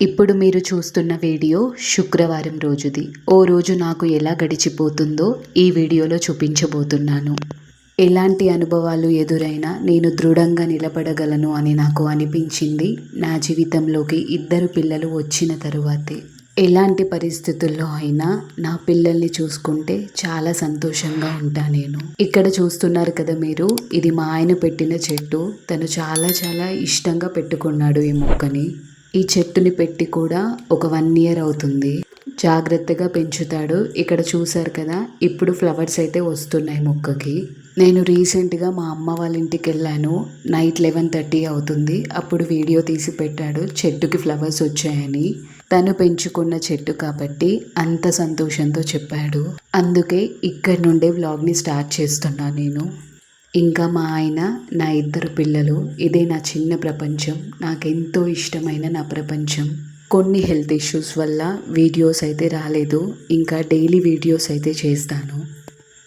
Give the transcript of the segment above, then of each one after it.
ఇప్పుడు మీరు చూస్తున్న వీడియో శుక్రవారం రోజుది. ఓ రోజు నాకు ఎలా గడిచిపోతుందో ఈ వీడియోలో చూపించబోతున్నాను. ఎలాంటి అనుభవాలు ఎదురైనా నేను దృఢంగా నిలబడగలను అని నాకు అనిపించింది. నా జీవితంలోకి ఇద్దరు పిల్లలు వచ్చిన తరువాతే. ఎలాంటి పరిస్థితుల్లో అయినా నా పిల్లల్ని చూసుకుంటే చాలా సంతోషంగా ఉంటా నేను. ఇక్కడ చూస్తున్నారు కదా మీరు ఇది మా ఆయన పెట్టిన చెట్టు. తను చాలా చాలా ఇష్టంగా పెట్టుకున్నాడు ఈ మొక్కని. ఈ చెట్టుని పెట్టి కూడా ఒక వన్ ఇయర్ అవుతుంది. జాగ్రత్తగా పెంచుతాడు. ఇక్కడ చూసారు కదా ఇప్పుడు ఫ్లవర్స్ అయితే వస్తున్నాయి మొక్కకి. నేను రీసెంట్గా మా అమ్మ వాళ్ళ ఇంటికి వెళ్ళాను. నైట్ లెవెన్ థర్టీ అవుతుంది. అప్పుడు వీడియో తీసి పెట్టాడు. చెట్టుకి ఫ్లవర్స్ వచ్చాయని. తను పెంచుకున్న చెట్టు కాబట్టి అంత సంతోషంతో చెప్పాడు. అందుకే ఇక్కడ నుండే వ్లాగ్ని స్టార్ట్ చేస్తున్నా నేను. ఇంకా మా ఆయన నా ఇద్దరు పిల్లలు ఇదే నా చిన్న ప్రపంచం. నాకెంతో ఇష్టమైన నా ప్రపంచం. కొన్ని హెల్త్ ఇష్యూస్ వల్ల వీడియోస్ అయితే రాలేదు. ఇంకా డైలీ వీడియోస్ అయితే చేస్తాను.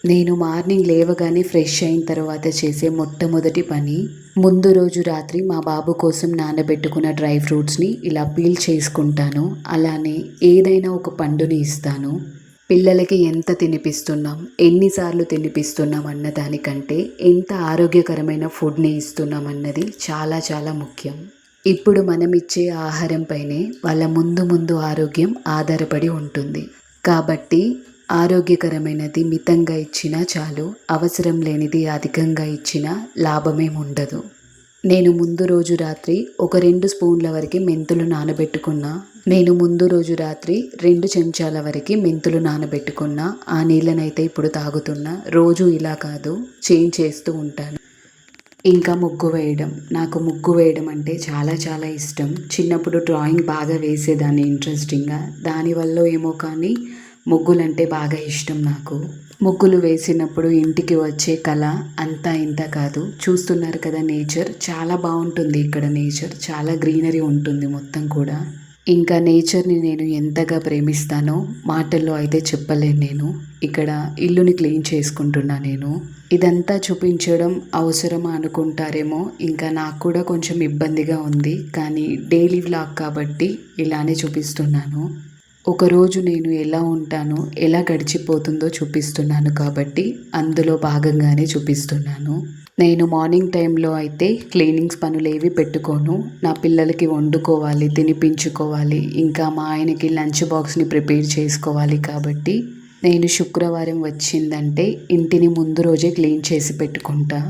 నేను మార్నింగ్ లేవగానే ఫ్రెష్ అయిన తర్వాత చేసే మొట్టమొదటి పని ముందు రోజు రాత్రి మా బాబు కోసం నానబెట్టుకున్న డ్రై ఫ్రూట్స్ని ఇలా పీల్ చేసుకుంటాను. అలానే ఏదైనా ఒక పండుని ఇస్తాను. పిల్లలకి ఎంత తినిపిస్తున్నాం? ఎన్నిసార్లు తినిపిస్తున్నాం అన్న దానికంటే ఎంత ఆరోగ్యకరమైన ఫుడ్ని ఇస్తున్నాం అన్నది చాలా చాలా ముఖ్యం. ఇప్పుడు మనం ఇచ్చే ఆహారంపైనే వాళ్ళ ముందు ముందు ఆరోగ్యం ఆధారపడి ఉంటుంది. కాబట్టి ఆరోగ్యకరమైనది మితంగా ఇచ్చినా చాలు అవసరం లేనిది అధికంగా ఇచ్చినా లాభమేం ఉండదు. నేను ముందు రోజు రాత్రి ఒక రెండు స్పూన్ల వరకు మెంతులు నానబెట్టుకున్నా నేను ముందు రోజు రాత్రి రెండు చెంచాల వరకు మెంతులు నానబెట్టుకున్న ఆ నీళ్ళనైతే ఇప్పుడు తాగుతున్నా. రోజు ఇలా కాదు చేంజ్ చేస్తూ ఉంటాను. ఇంకా ముగ్గు వేయడం. నాకు ముగ్గు వేయడం అంటే చాలా చాలా ఇష్టం. చిన్నప్పుడు డ్రాయింగ్ బాగా వేసేదాన్ని ఇంట్రెస్టింగ్గా. దానివల్ల ఏమో కానీ ముగ్గులంటే బాగా ఇష్టం నాకు. ముగ్గులు వేసినప్పుడు ఇంటికి వచ్చే కళ అంతా ఇంత కాదు. చూస్తున్నారు కదా నేచర్. చాలా బాగుంటుంది ఇక్కడ నేచర్. చాలా గ్రీనరీ ఉంటుంది మొత్తం కూడా. ఇంకా నేచర్ని నేను ఎంతగా ప్రేమిస్తానో మాటల్లో అయితే చెప్పలేను నేను. ఇక్కడ ఇల్లుని క్లీన్ చేసుకుంటున్నా నేను. ఇదంతా చూపించడం అవసరమా అనుకుంటారేమో ఇంకా నాకు కూడా కొంచెం ఇబ్బందిగా ఉంది. కానీ డైలీ వ్లాగ్ కాబట్టి ఇలానే చూపిస్తున్నాను. ఒకరోజు నేను ఎలా ఉంటానో ఎలా గడిచిపోతుందో చూపిస్తున్నాను కాబట్టి అందులో భాగంగానే చూపిస్తున్నాను. నేను మార్నింగ్ టైంలో అయితే క్లీనింగ్స్ పనులు ఏవి పెట్టుకోను. నా పిల్లలకి వండుకోవాలి తినిపించుకోవాలి ఇంకా మా ఆయనకి లంచ్ బాక్స్ని ప్రిపేర్ చేసుకోవాలి కాబట్టి నేను శుక్రవారం వచ్చిందంటే ఇంటిని ముందు రోజే క్లీన్ చేసి పెట్టుకుంటా.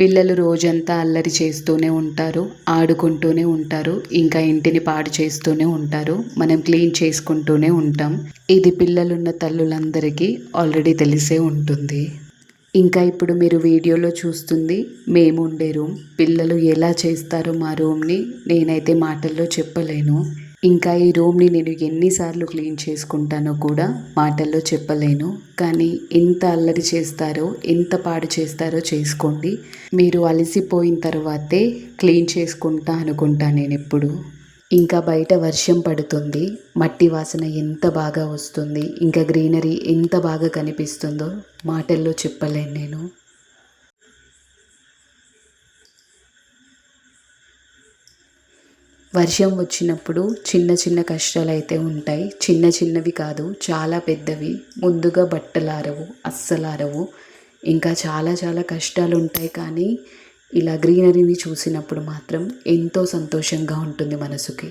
పిల్లలు రోజంతా అల్లరి చేస్తూనే ఉంటారు ఆడుకుంటూనే ఉంటారు ఇంకా ఇంటిని పాడు చేస్తూనే ఉంటారు మనం క్లీన్ చేసుకుంటూనే ఉంటాం. ఇది పిల్లలున్న తల్లులందరికీ ఆల్రెడీ తెలిసే ఉంటుంది. ఇంకా ఇప్పుడు మీరు వీడియోలో చూస్తుంది మేము ఉండే రూమ్. పిల్లలు ఎలా చేస్తారో మా రూమ్ని నేనైతే మాటల్లో చెప్పలేను. ఇంకా ఈ రూమ్ని నేను ఎన్నిసార్లు క్లీన్ చేసుకుంటానో కూడా మాటల్లో చెప్పలేను. కానీ ఎంత అల్లరి చేస్తారో ఎంత పాడు చేస్తారో చేసుకోండి. మీరు అలసిపోయిన తర్వాతే క్లీన్ చేసుకుంటా అనుకుంటా నేను ఎప్పుడు ఇంకా బయట వర్షం పడుతుంది. మట్టి వాసన ఎంత బాగా వస్తుంది. ఇంకా గ్రీనరీ ఎంత బాగా కనిపిస్తుందో మాటల్లో చెప్పలేను నేను. వర్షం వచ్చినప్పుడు చిన్న చిన్న కష్టాలు అయితే ఉంటాయి. చిన్న చిన్నవి కాదు చాలా పెద్దవి. ముందుగా బట్టలు ఆరవు అస్సలు ఆరవు. ఇంకా చాలా చాలా కష్టాలు ఉంటాయి కానీ ఇలా గ్రీనరీని చూసినప్పుడు మాత్రం ఎంతో సంతోషంగా ఉంటుంది మనసుకి.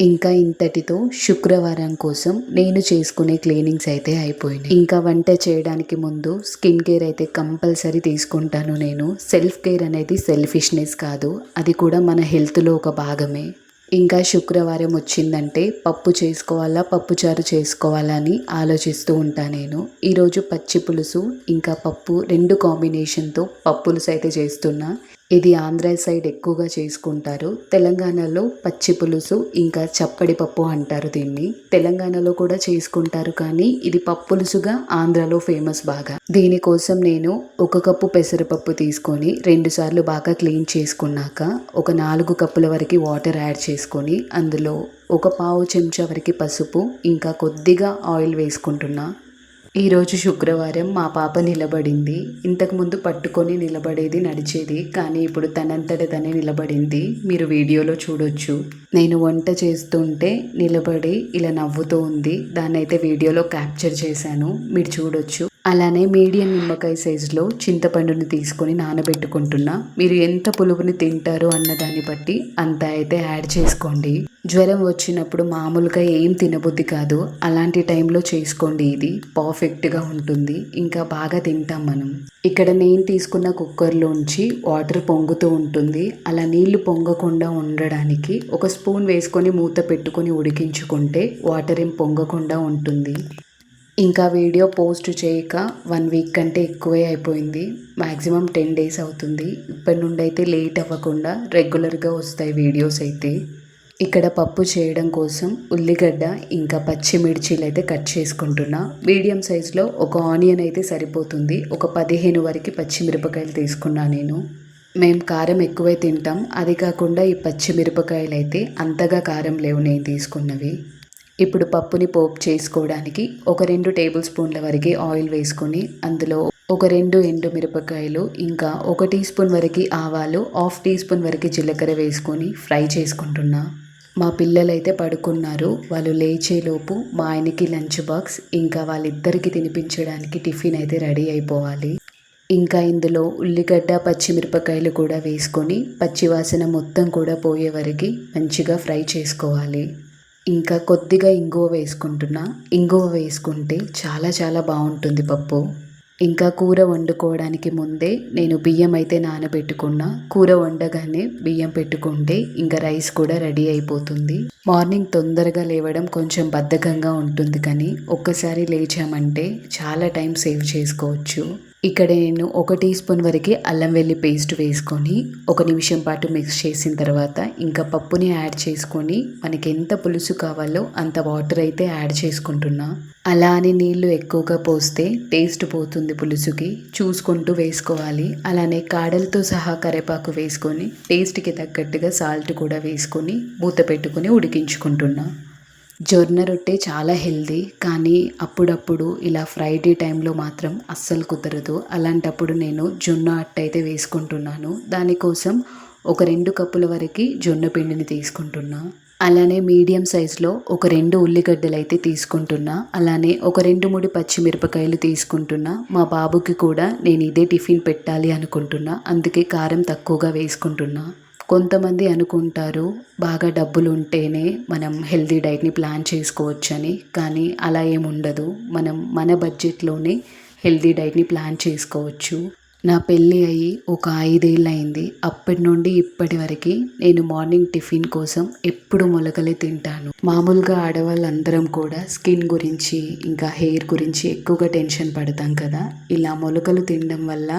ఇంకా ఇంతటితో శుక్రవారం కోసం నేను చేసుకునే క్లీనింగ్స్ అయితే అయిపోయినాయి. ఇంకా వంట చేయడానికి ముందు స్కిన్ కేర్ అయితే కంపల్సరీ తీసుకుంటాను నేను. సెల్ఫ్ కేర్ అనేది సెల్ఫిష్నెస్ కాదు అది కూడా మన హెల్త్లో ఒక భాగమే. ఇంకా శుక్రవారం వచ్చిందంటే పప్పు చేసుకోవాలా పప్పుచారు చేసుకోవాలా అని ఆలోచిస్తూ ఉంటా నేను. ఈరోజు పచ్చి పులుసు ఇంకా పప్పు రెండు కాంబినేషన్తో పప్పులుసు అయితే చేస్తున్నా. ఇది ఆంధ్ర సైడ్ ఎక్కువగా చేసుకుంటారు. తెలంగాణలో పచ్చి పులుసు ఇంకా చప్పడి పప్పు అంటారు దీన్ని. తెలంగాణలో కూడా చేసుకుంటారు కానీ ఇది పప్పులుసుగా ఆంధ్రలో ఫేమస్ బాగా. దీనికోసం నేను ఒక కప్పు పెసరపప్పు తీసుకొని రెండు సార్లు బాగా క్లీన్ చేసుకున్నాక ఒక నాలుగు కప్పుల వరకు వాటర్ యాడ్ చేసుకొని అందులో ఒక పావు చెంచా వరకు పసుపు ఇంకా కొద్దిగా ఆయిల్ వేసుకుంటున్నా. ఈరోజు శుక్రవారం మా పాప నిలబడింది. ఇంతకుముందు పట్టుకొని నిలబడేది నడిచేది కానీ ఇప్పుడు తనంతట తనే నిలబడింది. మీరు వీడియోలో చూడొచ్చు. నేను వంట చేస్తుంటే నిలబడి ఇలా నవ్వుతూ ఉంది. దాన్ని అయితే వీడియోలో క్యాప్చర్ చేశాను. మీరు చూడొచ్చు. అలానే మీడియం నిమ్మకాయ సైజులో చింతపండుని తీసుకొని నానబెట్టుకుంటున్నా. మీరు ఎంత పులుపుని తింటారు అన్న దాన్ని బట్టి అంత అయితే యాడ్ చేసుకోండి. జ్వరం వచ్చినప్పుడు మామూలుగా ఏం తినబుద్ధి కాదు. అలాంటి టైంలో చేసుకోండి ఇది. పర్ఫెక్ట్గా ఉంటుంది. ఇంకా బాగా తింటాం మనం. ఇక్కడ నేను తీసుకున్న కుక్కర్లోంచి వాటర్ పొంగుతూ ఉంటుంది. అలా నీళ్ళు పొంగకుండా ఉండడానికి ఒక స్పూన్ వేసుకొని మూత పెట్టుకొని ఉడికించుకుంటే వాటర్ ఏం పొంగకుండా ఉంటుంది. ఇంకా వీడియో పోస్ట్ చేయక వన్ వీక్ కంటే ఎక్కువే అయిపోయింది. మ్యాక్సిమం టెన్ డేస్ అవుతుంది. ఇప్పటి నుండి అయితే లేట్ అవ్వకుండా రెగ్యులర్గా వస్తాయి వీడియోస్ అయితే. ఇక్కడ పప్పు చేయడం కోసం ఉల్లిగడ్డ ఇంకా పచ్చిమిర్చీలు అయితే కట్ చేసుకుంటున్నా. మీడియం సైజులో ఒక ఆనియన్ అయితే సరిపోతుంది. ఒక పదిహేను వరకు పచ్చిమిరపకాయలు తీసుకున్నా నేను. మేము కారం ఎక్కువే తింటాం. అది కాకుండా ఈ పచ్చిమిరపకాయలు అయితే అంతగా కారం లేవు నేను తీసుకున్నవి. ఇప్పుడు పప్పుని పోపు చేసుకోవడానికి ఒక రెండు టేబుల్ స్పూన్ల వరకు ఆయిల్ వేసుకొని అందులో ఒక రెండు ఎండు మిరపకాయలు ఇంకా ఒక టీ స్పూన్ వరకు ఆవాలు హాఫ్ టీ స్పూన్ వరకు జీలకర్ర వేసుకొని ఫ్రై చేసుకుంటున్నా. మా పిల్లలైతే పడుకున్నారు వాళ్ళు లేచేలోపు మా ఆయనకి లంచ్ బాక్స్ ఇంకా వాళ్ళిద్దరికి తినిపించడానికి టిఫిన్ అయితే రెడీ అయిపోవాలి. ఇంకా ఇందులో ఉల్లిగడ్డ పచ్చిమిరపకాయలు కూడా వేసుకొని పచ్చివాసన మొత్తం కూడా పోయే వరకు మంచిగా ఫ్రై చేసుకోవాలి. ఇంకా కొద్దిగా ఇంగువ వేసుకుంటున్నా. ఇంగువ వేసుకుంటే చాలా చాలా బాగుంటుంది పప్పు. ఇంకా కూర వండుకోవడానికి ముందే నేను బియ్యం అయితే నానబెట్టుకున్నా. కూర వండగానే బియ్యం పెట్టుకుంటే ఇంకా రైస్ కూడా రెడీ అయిపోతుంది. మార్నింగ్ తొందరగా లేవడం కొంచెం బద్ధకంగా ఉంటుంది కానీ ఒక్కసారి లేచామంటే చాలా టైం సేవ్ చేసుకోవచ్చు. ఇక్కడ నేను ఒక టీ స్పూన్ వరకు అల్లం వెల్లి పేస్ట్ వేసుకొని ఒక నిమిషం పాటు మిక్స్ చేసిన తర్వాత ఇంకా పప్పుని యాడ్ చేసుకొని మనకి ఎంత పులుసు కావాలో అంత వాటర్ అయితే యాడ్ చేసుకుంటున్నా. అలా అని నీళ్ళు ఎక్కువగా పోస్తే టేస్ట్ పోతుంది పులుసుకి. చూసుకుంటూ వేసుకోవాలి. అలానే కాడలతో సహా కరేపాకు వేసుకొని టేస్ట్కి తగ్గట్టుగా సాల్ట్ కూడా వేసుకొని మూత పెట్టుకొని ఉడికించుకుంటున్నా. జొన్న రొట్టె చాలా హెల్దీ కానీ అప్పుడప్పుడు ఇలా ఫ్రైడే టైంలో మాత్రం అస్సలు కుదరదు. అలాంటప్పుడు నేను జొన్న అట్ట అయితే వేసుకుంటున్నాను. దానికోసం ఒక రెండు కప్పుల వరకు జొన్న పిండిని తీసుకుంటున్నా. అలానే మీడియం సైజులో ఒక రెండు ఉల్లిగడ్డలు అయితే తీసుకుంటున్నా. అలానే ఒక రెండు మూడు పచ్చిమిరపకాయలు తీసుకుంటున్నా. మా బాబుకి కూడా నేను ఇదే టిఫిన్ పెట్టాలి అనుకుంటున్నా. అందుకే కారం తక్కువగా వేసుకుంటున్నా. కొంతమంది అనుకుంటారు బాగా డబ్బులు ఉంటేనే మనం హెల్తీ డైట్ని ప్లాన్ చేసుకోవచ్చని కానీ అలా ఏముండదు. మనం మన బడ్జెట్లోనే హెల్తీ డైట్ని ప్లాన్ చేసుకోవచ్చు. నా పెళ్ళి అయ్యి ఒక ఐదేళ్ళు అయింది అప్పటి నుండి ఇప్పటి వరకు నేను మార్నింగ్ టిఫిన్ కోసం ఎప్పుడు మొలకలే తింటాను. మామూలుగా ఆడవాళ్ళందరం కూడా స్కిన్ గురించి ఇంకా హెయిర్ గురించి ఎక్కువగా టెన్షన్ పడతాం కదా. ఇలా మొలకలు తినడం వల్ల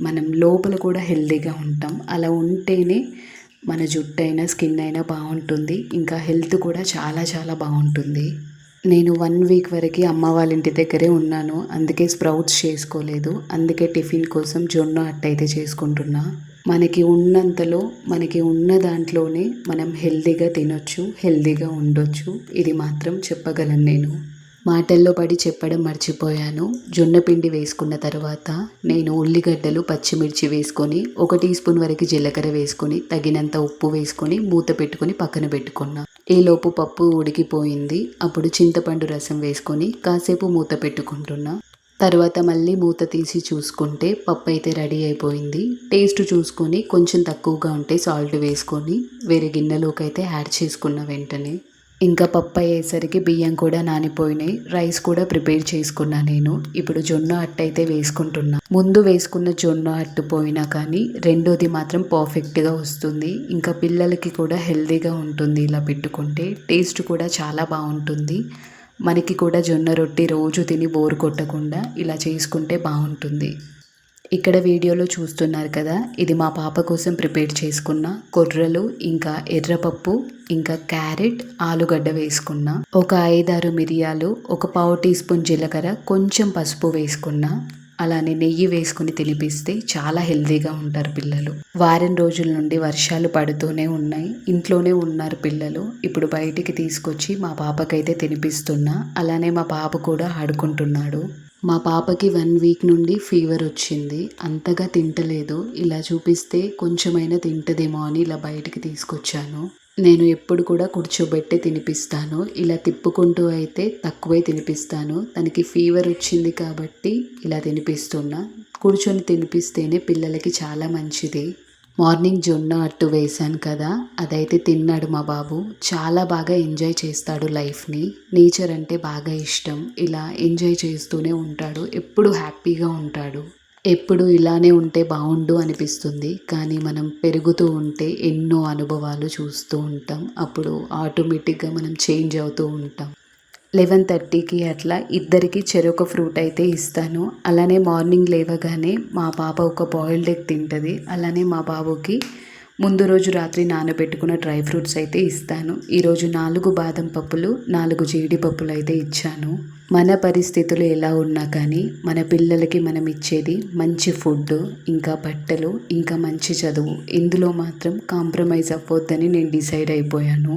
మనం లోపల కూడా హెల్తీగా ఉంటాం. అలా ఉంటేనే మన జుట్టు అయినా స్కిన్ అయినా బాగుంటుంది. ఇంకా హెల్త్ కూడా చాలా చాలా బాగుంటుంది. నేను వన్ వీక్ వరకు అమ్మ వాళ్ళ ఇంటి దగ్గరే ఉన్నాను. అందుకే స్ప్రౌట్స్ చేసుకోలేదు. అందుకే టిఫిన్ కోసం జొన్న అట్టయితే చేసుకుంటున్నా. మనకి ఉన్నంతలో మనకి ఉన్న దాంట్లోనే మనం హెల్దీగా తినొచ్చు హెల్దీగా ఉండొచ్చు. ఇది మాత్రం చెప్పగలను నేను. మాటల్లో పడి చెప్పడం మర్చిపోయాను. జొన్న పిండి వేసుకున్న తర్వాత నేను ఉల్లిగడ్డలు పచ్చిమిర్చి వేసుకొని ఒక టీ స్పూన్ వరకు జీలకర్ర వేసుకొని తగినంత ఉప్పు వేసుకొని మూత పెట్టుకొని పక్కన పెట్టుకున్నా. ఈలోపు పప్పు ఉడికిపోయింది. అప్పుడు చింతపండు రసం వేసుకొని కాసేపు మూత పెట్టుకుంటున్నా. తర్వాత మళ్ళీ మూత తీసి చూసుకుంటే పప్పు అయితే రెడీ అయిపోయింది. టేస్ట్ చూసుకొని కొంచెం తక్కువగా ఉంటే సాల్ట్ వేసుకొని వేరే గిన్నెలోకి అయితే యాడ్ చేసుకున్న వెంటనే. ఇంకా పప్పు అయ్యేసరికి బియ్యం కూడా నానిపోయినాయి. రైస్ కూడా ప్రిపేర్ చేసుకున్నా నేను. ఇప్పుడు జొన్న అట్టు అయితే వేసుకుంటున్నా. ముందు వేసుకున్న జొన్న అట్టు పోయినా కానీ రెండోది మాత్రం పర్ఫెక్ట్గా వస్తుంది. ఇంకా పిల్లలకి కూడా హెల్తీగా ఉంటుంది ఇలా పెట్టుకుంటే. టేస్ట్ కూడా చాలా బాగుంటుంది. మనకి కూడా జొన్న రొట్టి రోజు తిని బోరు కొట్టకుండా ఇలా చేసుకుంటే బాగుంటుంది. ఇక్కడ వీడియోలో చూస్తున్నారు కదా ఇది మా పాప కోసం ప్రిపేర్ చేసుకున్న కొర్రలు ఇంకా ఎర్రపప్పు ఇంకా క్యారెట్ ఆలుగడ్డ వేసుకున్న ఒక ఐదారు మిరియాలు ఒక పావు టీ స్పూన్ జీలకర్ర కొంచెం పసుపు వేసుకున్న అలానే నెయ్యి వేసుకుని తినిపిస్తే చాలా హెల్తీగా ఉంటారు పిల్లలు. వారం రోజుల నుండి వర్షాలు పడుతూనే ఉన్నాయి ఇంట్లోనే ఉన్నారు పిల్లలు. ఇప్పుడు బయటికి తీసుకొచ్చి మా పాపకైతే తినిపిస్తున్నా అలానే మా పాప కూడా ఆడుకుంటున్నాడు. మా పాపకి వన్ వీక్ నుండి ఫీవర్ వచ్చింది. అంతగా తింటలేదు. ఇలా చూపిస్తే కొంచెమైనా తింటదేమో అని ఇలా బయటికి తీసుకొచ్చాను. నేను ఎప్పుడు కూడా కూర్చోబెట్టే తినిపిస్తాను. ఇలా తిప్పుకుంటూ అయితే తక్కువే తినిపిస్తాను. తనకి ఫీవర్ వచ్చింది కాబట్టి ఇలా తినిపిస్తున్నా. కూర్చొని తినిపిస్తేనే పిల్లలకి చాలా మంచిది. మార్నింగ్ జొన్న అట్టు వేశాను కదా అదైతే తిన్నాడు మా బాబు. చాలా బాగా ఎంజాయ్ చేస్తాడు లైఫ్ని. నేచర్ అంటే బాగా ఇష్టం. ఇలా ఎంజాయ్ చేస్తూనే ఉంటాడు. ఎప్పుడు హ్యాపీగా ఉంటాడు. ఎప్పుడు ఇలానే ఉంటే బాగుండు అనిపిస్తుంది. కానీ మనం పెరుగుతూ ఉంటే ఎన్నో అనుభవాలు చూస్తూ ఉంటాం. అప్పుడు ఆటోమేటిక్గా మనం చేంజ్ అవుతూ ఉంటాం. లెవెన్ థర్టీకి అట్లా ఇద్దరికి చెరొక ఫ్రూట్ అయితే ఇస్తాను. అలానే మార్నింగ్ లేవగానే మా పాప ఒక బాయిల్డ్ ఎగ్ తింటుంది. అలానే మా బాబుకి ముందు రోజు రాత్రి నానబెట్టుకున్న డ్రై ఫ్రూట్స్ అయితే ఇస్తాను. ఈరోజు నాలుగు బాదం పప్పులు నాలుగు జీడిపప్పులు అయితే ఇచ్చాను. మన పరిస్థితులు ఎలా ఉన్నా కానీ మన పిల్లలకి మనం ఇచ్చేది మంచి ఫుడ్ ఇంకా బట్టలు ఇంకా మంచి చదువు. ఇందులో మాత్రం కాంప్రమైజ్ అవ్వద్దని నేను డిసైడ్ అయిపోయాను.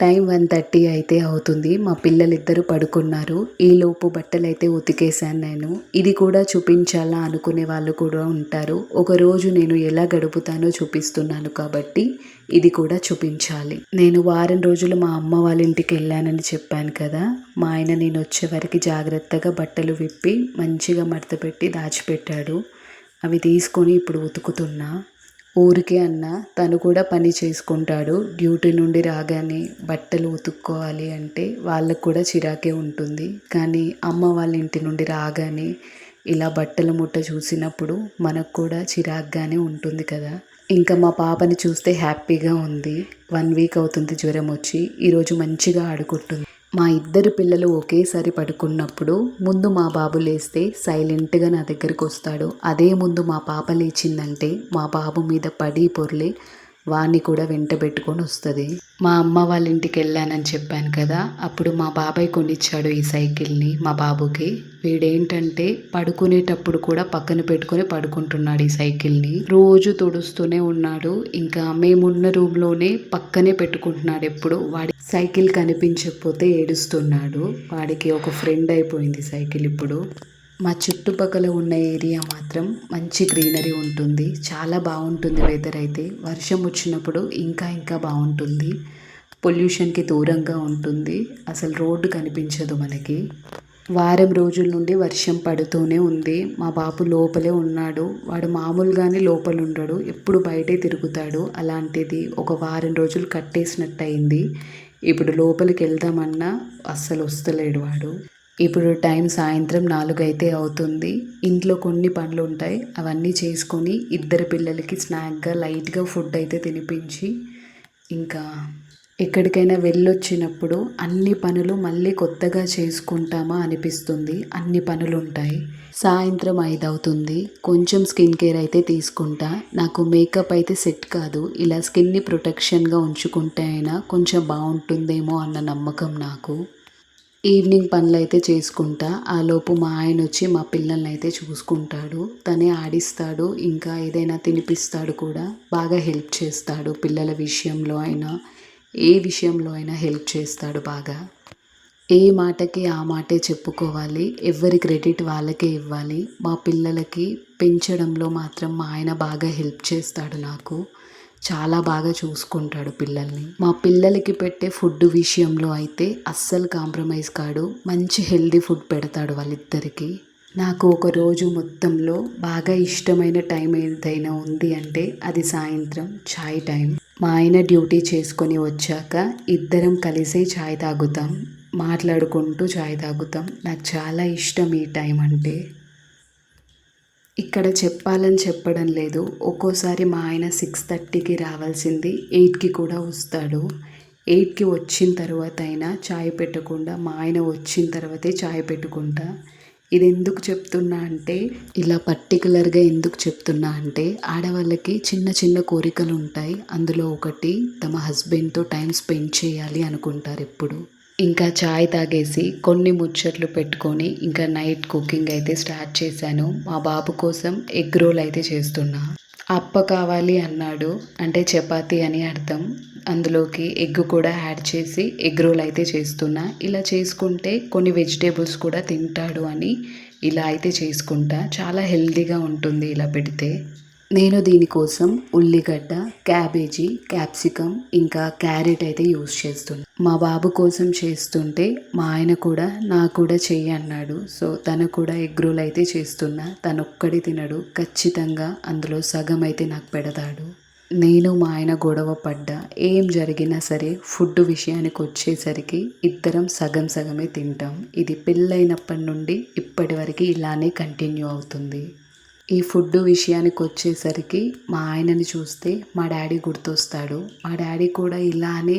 టైం వన్ థర్టీ అయితే అవుతుంది. మా పిల్లలిద్దరూ పడుకున్నారు. ఈలోపు బట్టలు అయితే ఉతికేశాను నేను. ఇది కూడా చూపించాలా అనుకునే వాళ్ళు కూడా ఉంటారు. ఒకరోజు నేను ఎలా గడుపుతానో చూపిస్తున్నాను కాబట్టి ఇది కూడా చూపించాలి. నేను వారం రోజులు మా అమ్మ వాళ్ళ ఇంటికి వెళ్ళానని చెప్పాను కదా. మా ఆయన నేను వచ్చే వరకు జాగ్రత్తగా బట్టలు విప్పి మంచిగా మడతపెట్టి దాచిపెట్టాడు. అవి తీసుకొని ఇప్పుడు ఉతుకుతున్నా. ఊరికే అన్న తను కూడా పని చేసుకుంటాడు. డ్యూటీ నుండి రాగానే బట్టలు ఉతుక్కోవాలి అంటే వాళ్ళకు కూడా చిరాకే ఉంటుంది. కానీ అమ్మ వాళ్ళ ఇంటి నుండి రాగానే ఇలా బట్టల ముట్ట చూసినప్పుడు మనకు కూడా చిరాగ్గానే ఉంటుంది కదా. ఇంకా మా పాపని చూస్తే హ్యాపీగా ఉంది. వన్ వీక్ అవుతుంది జ్వరం వచ్చి. ఈరోజు మంచిగా ఆడుకుంటుంది. మా ఇద్దరు పిల్లలు ఒకేసారి పడుకున్నప్పుడు ముందు మా బాబు లేస్తే సైలెంట్గా నా దగ్గరికి వస్తాడు. అదే ముందు మా పాప లేచిందంటే మా బాబు మీద పడి పొర్లే వాణ్ణి కూడా వెంట పెట్టుకొని వస్తుంది. మా అమ్మ వాళ్ళ ఇంటికి వెళ్ళానని చెప్పాను కదా అప్పుడు మా బాబాయ్ కొనిచ్చాడు ఈ సైకిల్ని మా బాబుకి. వీడేంటంటే పడుకునేటప్పుడు కూడా పక్కన పెట్టుకొని పడుకుంటున్నాడు ఈ సైకిల్ని. రోజు తుడుస్తూనే ఉన్నాడు. ఇంకా మేమున్న రూమ్లోనే పక్కనే పెట్టుకుంటున్నాడు ఎప్పుడు. వాడి సైకిల్ కనిపించకపోతే ఏడుస్తున్నాడు. వాడికి ఒక ఫ్రెండ్ అయిపోయింది సైకిల్ ఇప్పుడు. మా చుట్టుపక్కల ఉన్న ఏరియా మాత్రం మంచి గ్రీనరీ ఉంటుంది. చాలా బాగుంటుంది వెదర్ అయితే. వర్షం వచ్చినప్పుడు ఇంకా ఇంకా బాగుంటుంది. పొల్యూషన్కి దూరంగా ఉంటుంది. అసలు రోడ్డు కనిపించదు మనకి. వారం రోజుల నుండి వర్షం పడుతూనే ఉంది. మా బాబు లోపలే ఉన్నాడు. వాడు మామూలుగానే లోపల ఉండడు. ఎప్పుడు బయటే తిరుగుతాడు. అలాంటిది ఒక వారం రోజులు కట్టేసినట్టు అయింది ఇప్పుడు లోపలికి వెళ్దామన్నా అస్సలు వస్తలేడు వాడు. ఇప్పుడు టైం సాయంత్రం నాలుగు అయితే అవుతుంది. ఇంట్లో కొన్ని పనులు ఉంటాయి అవన్నీ చేసుకొని ఇద్దరు పిల్లలకి స్నాక్గా లైట్గా ఫుడ్ అయితే తినిపించి ఇంకా ఎక్కడికైనా వెళ్ళొచ్చినప్పుడు అన్ని పనులు మళ్ళీ కొత్తగా చేసుకుంటామా అనిపిస్తుంది. అన్ని పనులు ఉంటాయి సాయంత్రం ఐదు అవుతుంది కొంచెం స్కిన్ కేర్ అయితే తీసుకుంటా. నాకు మేకప్ అయితే సెట్ కాదు. ఇలా స్కిన్ని ప్రొటెక్షన్గా ఉంచుకుంటే అయినా కొంచెం బాగుంటుందేమో అన్న నమ్మకం నాకు. ఈవినింగ్ పనులు అయితే చేసుకుంటా ఆలోపు మా ఆయన వచ్చి మా పిల్లల్ని అయితే చూసుకుంటాడు. తనే ఆడిస్తాడు. ఇంకా ఏదైనా తినిపిస్తాడు కూడా. బాగా హెల్ప్ చేస్తాడు. పిల్లల విషయంలో అయినా ఏ విషయంలో అయినా హెల్ప్ చేస్తాడు బాగా. ఏ మాటకి ఆ మాటే చెప్పుకోవాలి. ఎవరి క్రెడిట్ వాళ్ళకే ఇవ్వాలి. మా పిల్లలకి పెంచడంలో మాత్రం మా ఆయన బాగా హెల్ప్ చేస్తాడు నాకు. చాలా బాగా చూసుకుంటాడు పిల్లల్ని. మా పిల్లలకి పెట్టే ఫుడ్ విషయంలో అయితే అస్సలు కాంప్రమైజ్ కాడు. మంచి హెల్దీ ఫుడ్ పెడతాడు వాళ్ళిద్దరికీ. నాకు ఒక రోజు మొత్తంలో బాగా ఇష్టమైన టైం ఏదైనా ఉంది అంటే అది సాయంత్రం చాయ్ టైం. మా ఆయన డ్యూటీ చేసుకొని వచ్చాక ఇద్దరం కలిసే ఛాయ్ తాగుతాం. మాట్లాడుకుంటూ చాయ్ తాగుతాం. నాకు చాలా ఇష్టం ఈ టైం అంటే. ఇక్కడ చెప్పాలని చెప్పడం లేదు. ఒక్కోసారి మా ఆయన సిక్స్ థర్టీకి రావాల్సింది ఎయిట్కి కూడా వస్తాడు. ఎయిట్కి వచ్చిన తర్వాత అయినా చాయ్ పెట్టకుండా మా ఆయన వచ్చిన తర్వాతే చాయ్ పెట్టుకుంటా. ఇది ఎందుకు చెప్తున్నా అంటే ఇలా పర్టికులర్గా ఎందుకు చెప్తున్నా అంటే ఆడవాళ్ళకి చిన్న చిన్న కోరికలు ఉంటాయి అందులో ఒకటి తమ హస్బెండ్తో టైం స్పెండ్ చేయాలి అనుకుంటారు ఎప్పుడు. ఇంకా చాయ్ తాగేసి కొన్ని ముచ్చట్లు పెట్టుకొని ఇంకా నైట్ కుకింగ్ అయితే స్టార్ట్ చేశాను. మా బాబు కోసం ఎగ్ రోల్ అయితే చేస్తున్నా. అప్ప కావాలి అన్నాడు. అంటే చపాతీ అని అర్థం. అందులోకి ఎగ్ కూడా యాడ్ చేసి ఎగ్ రోల్ అయితే చేస్తున్నా. ఇలా చేసుకుంటే కొన్ని వెజిటేబుల్స్ కూడా తింటాడు అని ఇలా అయితే చేసుకుంటా. చాలా హెల్దీగా ఉంటుంది ఇలా పెడితే. నేను దీనికోసం ఉల్లిగడ్డ క్యాబేజీ క్యాప్సికమ్ ఇంకా క్యారెట్ అయితే యూస్ చేస్తున్నా. మా బాబు కోసం చేస్తుంటే మా ఆయన కూడా నాకు కూడా చెయ్యి అన్నాడు. సో తను కూడా ఎగ్ రోల్ అయితే చేస్తున్నా. తను ఒక్కడి తినడు. ఖచ్చితంగా అందులో సగం అయితే నాకు పెడతాడు. నేను మా ఆయన గొడవ పడ్డా. ఏం జరిగినా సరే ఫుడ్ విషయానికి వచ్చేసరికి ఇద్దరం సగం సగమే తింటాం. ఇది పెళ్ళైనప్పటి నుండి ఇప్పటి వరకు ఇలానే కంటిన్యూ అవుతుంది. ఈ ఫుడ్ విషయానికి వచ్చేసరికి మా ఆయనని చూస్తే మా డాడీ గుర్తొస్తాడు. మా డాడీ కూడా ఇలానే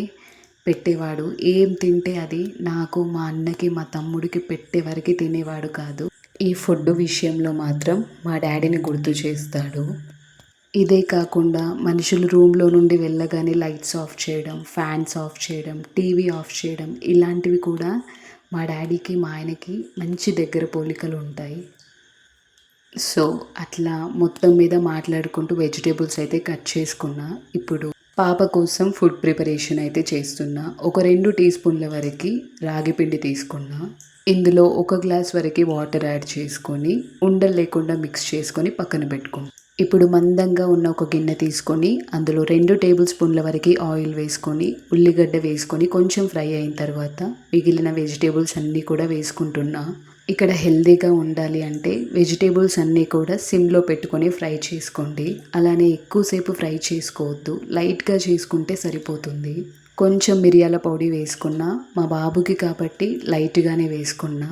పెట్టేవాడు. ఏం తింటే అది నాకు మా అన్నకి మా తమ్ముడికి పెట్టే వరకు తినేవాడు కాదు. ఈ ఫుడ్ విషయంలో మాత్రం మా డాడీని గుర్తు చేస్తాడు. ఇదే కాకుండా మనుషులు రూమ్లో నుండి వెళ్ళగానే లైట్స్ ఆఫ్ చేయడం ఫ్యాన్స్ ఆఫ్ చేయడం టీవీ ఆఫ్ చేయడం ఇలాంటివి కూడా మా డాడీకి మా ఆయనకి మంచి దగ్గర పోలికలు ఉంటాయి సో అట్లా మొత్తం మీద మాట్లాడుకుంటూ వెజిటేబుల్స్ అయితే కట్ చేసుకున్నా. ఇప్పుడు పాప కోసం ఫుడ్ ప్రిపరేషన్ అయితే చేస్తున్నా. ఒక రెండు టీ స్పూన్ల వరకు రాగి పిండి తీసుకున్నా. ఇందులో ఒక గ్లాస్ వరకు వాటర్ యాడ్ చేసుకొని ఉండలు లేకుండా మిక్స్ చేసుకొని పక్కన పెట్టుకోండి ఇప్పుడు మందంగా ఉన్న ఒక గిన్నె తీసుకొని అందులో రెండు టేబుల్ స్పూన్ల వరకు ఆయిల్ వేసుకొని ఉల్లిగడ్డ వేసుకొని కొంచెం ఫ్రై అయిన తర్వాత మిగిలిన వెజిటేబుల్స్ అన్నీ కూడా వేసుకుంటున్నా. ఇక్కడ హెల్దీగా ఉండాలి అంటే వెజిటేబుల్స్ అన్నీ కూడా సిమ్లో పెట్టుకొని ఫ్రై చేసుకోండి. అలానే ఎక్కువసేపు ఫ్రై చేసుకోవద్దు. లైట్గా చేసుకుంటే సరిపోతుంది. కొంచెం మిరియాల పొడి వేసుకున్నా మా బాబుకి కాబట్టి లైట్గానే వేసుకున్నా.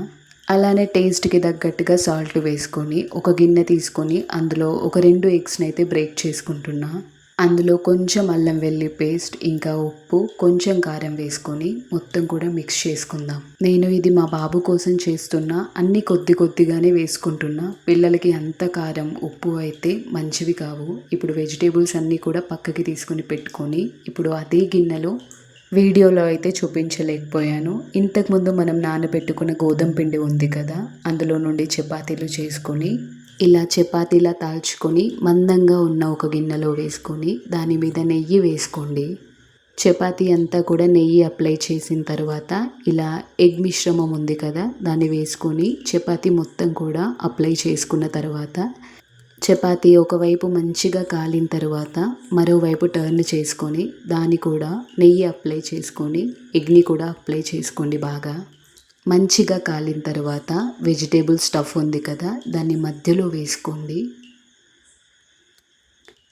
అలానే టేస్ట్కి తగ్గట్టుగా సాల్ట్ వేసుకొని ఒక గిన్నె తీసుకొని అందులో ఒక రెండు ఎగ్స్ని అయితే బ్రేక్ చేసుకుంటున్నా. అందులో కొంచెం అల్లం వెల్లి పేస్ట్ ఇంకా ఉప్పు కొంచెం కారం వేసుకొని మొత్తం కూడా మిక్స్ చేసుకుందాం. నేను ఇది మా బాబు కోసం చేస్తున్నా అన్ని కొద్ది కొద్దిగానే వేసుకుంటున్నా. పిల్లలకి అంత కారం ఉప్పు అయితే మంచివి కావు. ఇప్పుడు వెజిటేబుల్స్ అన్నీ కూడా పక్కకి తీసుకొని పెట్టుకొని ఇప్పుడు అదే గిన్నెలో వీడియోలో అయితే చూపించలేకపోయాను. ఇంతకుముందు మనం నానబెట్టుకున్న గోధుమ పిండి ఉంది కదా అందులో నుండి చపాతీలు చేసుకొని ఇలా చపాతీలా తాల్చుకొని మందంగా ఉన్న ఒక గిన్నెలో వేసుకొని దాని మీద నెయ్యి వేసుకోండి. చపాతీ అంతా కూడా నెయ్యి అప్లై చేసిన తర్వాత ఇలా ఎగ్ మిశ్రమం ఉంది కదా దాన్ని వేసుకొని చపాతీ మొత్తం కూడా అప్లై చేసుకున్న తర్వాత చపాతీ ఒకవైపు మంచిగా కాలిన తర్వాత మరోవైపు టర్న్ చేసుకొని దాన్ని కూడా నెయ్యి అప్లై చేసుకొని ఎగ్ని కూడా అప్లై చేసుకోండి బాగా. మంచిగా కాలిన తర్వాత వెజిటేబుల్ స్టఫ్ ఉంది కదా దాన్ని మధ్యలో వేసుకోండి.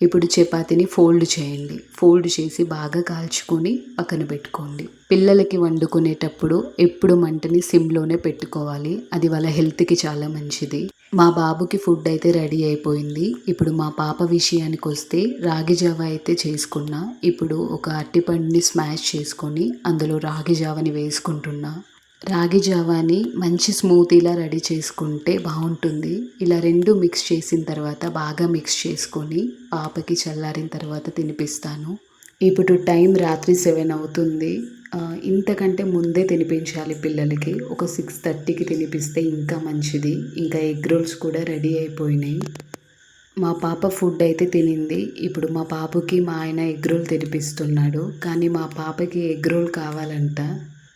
ఇప్పుడు చపాతీని ఫోల్డ్ చేయండి. ఫోల్డ్ చేసి బాగా కాల్చుకొని పక్కన పెట్టుకోండి. పిల్లలకి వండుకునేటప్పుడు ఎప్పుడు మంటని సిమ్లోనే పెట్టుకోవాలి. అది వాళ్ళ హెల్త్కి చాలా మంచిది. మా బాబుకి ఫుడ్ అయితే రెడీ అయిపోయింది. ఇప్పుడు మా పాప విషయానికి వస్తే రాగి జావ అయితే చేసుకున్నా. ఇప్పుడు ఒక అట్టిపండుని స్మాష్ చేసుకొని అందులో రాగి జావని వేసుకుంటున్నా. రాగి జావాని మంచి స్మూతీలా రెడీ చేసుకుంటే బాగుంటుంది. ఇలా రెండు మిక్స్ చేసిన తర్వాత బాగా మిక్స్ చేసుకొని పాపకి చల్లారిన తర్వాత తినిపిస్తాను. ఇప్పుడు టైం రాత్రి సెవెన్ అవుతుంది. ఇంతకంటే ముందే తినిపించాలి పిల్లలకి. ఒక సిక్స్ థర్టీకి తినిపిస్తే ఇంకా మంచిది. ఇంకా ఎగ్ రోల్స్ కూడా రెడీ అయిపోయినాయి. మా పాప ఫుడ్ అయితే తినింది. ఇప్పుడు మా పాపకి మా ఆయన ఎగ్ రోల్ తినిపిస్తున్నాడు. కానీ మా పాపకి ఎగ్ రోల్ కావాలంట.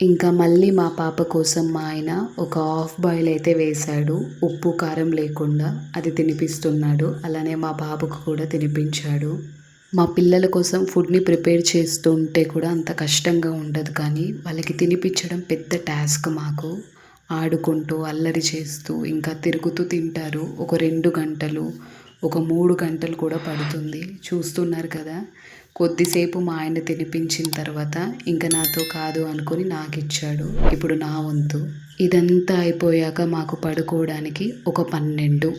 ఇంకా మళ్ళీ మా పాప కోసం మా ఆయన ఒక హాఫ్ బాయిల్ అయితే వేశాడు. ఉప్పు కారం లేకుండా అది తినిపిస్తున్నాడు. అలానే మా పాపకు కూడా తినిపించాడు. మా పిల్లల కోసం ఫుడ్ని ప్రిపేర్ చేస్తుంటే కూడా అంత కష్టంగా ఉండదు కానీ వాళ్ళకి తినిపించడం పెద్ద టాస్క్ మాకు. ఆడుకుంటూ అల్లరి చేస్తూ ఇంకా తిరుగుతూ తింటారు. ఒక రెండు గంటలు ఒక మూడు గంటలు కూడా పడుతుంది. చూస్తున్నారు కదా? కొద్దిసేపు మా ఆయన తినిపించిన తర్వాత ఇంకా నాతో కాదు అనుకుని నాకు ఇచ్చాడు ఇప్పుడు నా వంతు. ఇదంతా అయిపోయాక మాకు పడుకోవడానికి ఒక పన్నెండు.